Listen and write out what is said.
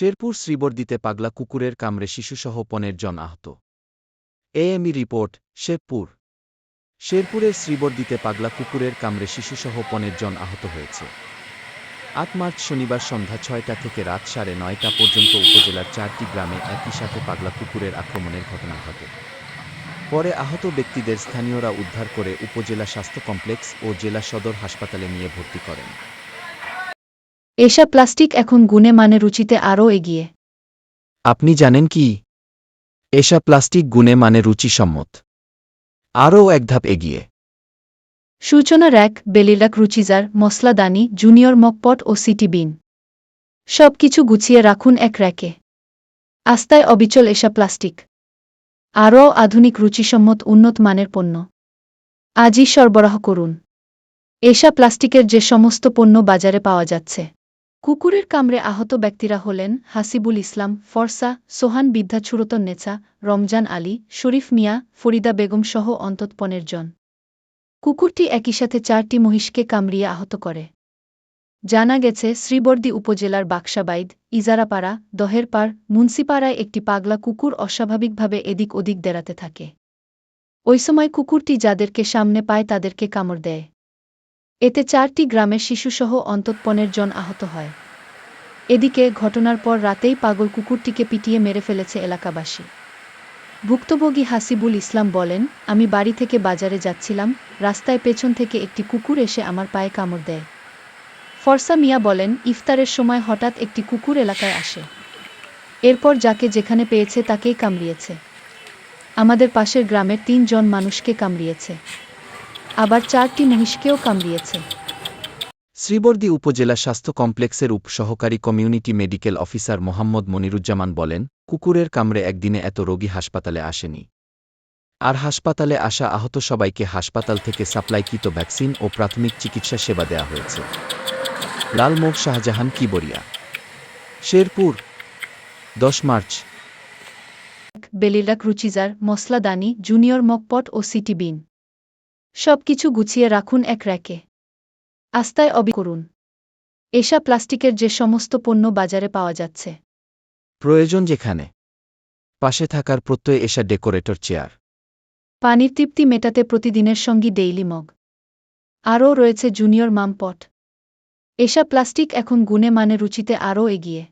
শেরপুর শ্রীবর্দিতে পাগলা কুকুরের কামড়ে শিশুসহ পনেরো জন আহত। এএমই রিপোর্ট, শেরপুর। শেরপুরের শ্রীবর্দিতে পাগলা কুকুরের কামড়ে শিশুসহ পনেরো জন আহত হয়েছে। আট মার্চ শনিবার সন্ধ্যা ছয়টা থেকে রাত সাড়ে নয়টা পর্যন্ত উপজেলার চারটি গ্রামে একই সাথে পাগলা কুকুরের আক্রমণের ঘটনা ঘটে। পরে আহত ব্যক্তিদের স্থানীয়রা উদ্ধার করে উপজেলা স্বাস্থ্য কমপ্লেক্স ও জেলা সদর হাসপাতালে নিয়ে ভর্তি করেন। এসা প্লাস্টিক এখন গুণে মানে রুচিতে আরও এগিয়ে। আপনি জানেন কি? এসা প্লাস্টিক গুণে মানে রুচিসম্মত। আরও এক ধাপ এগিয়ে। সূচনা র্যাক বেলিলাক রুচিজার মশলাদানি জুনিয়র মকপট ও সিটি বিন। সব কিছু গুছিয়ে রাখুন এক র্যাকে। আস্তায় অবিচল এসা প্লাস্টিক। আরও আধুনিক রুচিসম্মত উন্নত মানের পণ্য। আজই সরবরাহ করুন। এসা প্লাস্টিকের যে সমস্ত পণ্য বাজারে পাওয়া যাচ্ছে। কুকুরের কামড়ে আহত ব্যক্তিরা হলেন হাসিবুল ইসলাম, ফরসা, সোহান বিদ্যা ছুরতন নেচা রমজান আলী, শরীফ মিয়া, ফরিদা বেগম সহ অন্তত পনেরো জন। কুকুরটি একই সাথে চারটি মহিষকে কামড়িয়ে আহত করে। জানা গেছে, শ্রীবর্দী উপজেলার বাক্সাবাইদ, ইজারাপাড়া, দহেরপাড়, মুন্সিপাড়ায় একটি পাগলা কুকুর অস্বাভাবিকভাবে এদিক ওদিক দেরাতে থাকে। ওই সময় কুকুরটি যাদেরকে সামনে পায় তাদেরকে কামড় দেয়। এতে চারটি গ্রামের শিশুসহ অন্তত পনেরো জন আহত হয়। এদিকে ঘটনার পর রাতেই পাগল কুকুরটিকে পিটিয়ে মেরে ফেলেছে এলাকাবাসী। ভুক্তভোগী হাসিবুল ইসলাম বলেন, আমি বাড়ি থেকে বাজারে যাচ্ছিলাম, রাস্তায় পেছন থেকে একটি কুকুর এসে আমার পায়ে কামড় দেয়। ফরসা মিয়া বলেন, ইফতারের সময় হঠাৎ একটি কুকুর এলাকায় আসে। এরপর যাকে যেখানে পেয়েছে তাকেই কামড়িয়েছে। আমাদের পাশের গ্রামের তিন জন মানুষকে কামড়িয়েছে। চারটি মহিষকেও কামড়িয়েছে শ্রীবর্দী উপজেলা স্বাস্থ্য কমপ্লেক্সের উপসহকারী community medical officer Mohammad Moniruzzaman বলেন কুকুরের কামড়ে একদিনে এত রোগী হাসপাতালে আসেনি। আর হাসপাতালে আসা আহত সবাইকে হাসপাতাল থেকে সাপ্লাইকৃত ভ্যাকসিন ও প্রাথমিক চিকিৎসা সেবা দেয়া হয়েছে। লালমোগ শাহজাহান কিবরিয়া। শেরপুর দশ মার্চ। বেলিলাক রুচিজার মশলাদানি জুনিয়র মকপট ও সিটি বিন। সব কিছু গুছিয়ে রাখুন এক র্যাকে। আস্তায় অবি করুন। এসা প্লাস্টিকের যে সমস্ত পণ্য বাজারে পাওয়া যাচ্ছে। প্রয়োজন যেখানে। পাশে থাকার প্রত্যয় এসা ডেকোরেটর চেয়ার। পানির তৃপ্তি মেটাতে প্রতিদিনের সঙ্গী ডেইলি মগ। আরও রয়েছে জুনিয়র মামপট। এসা প্লাস্টিক এখন গুণে মানে রুচিতে আরও এগিয়ে।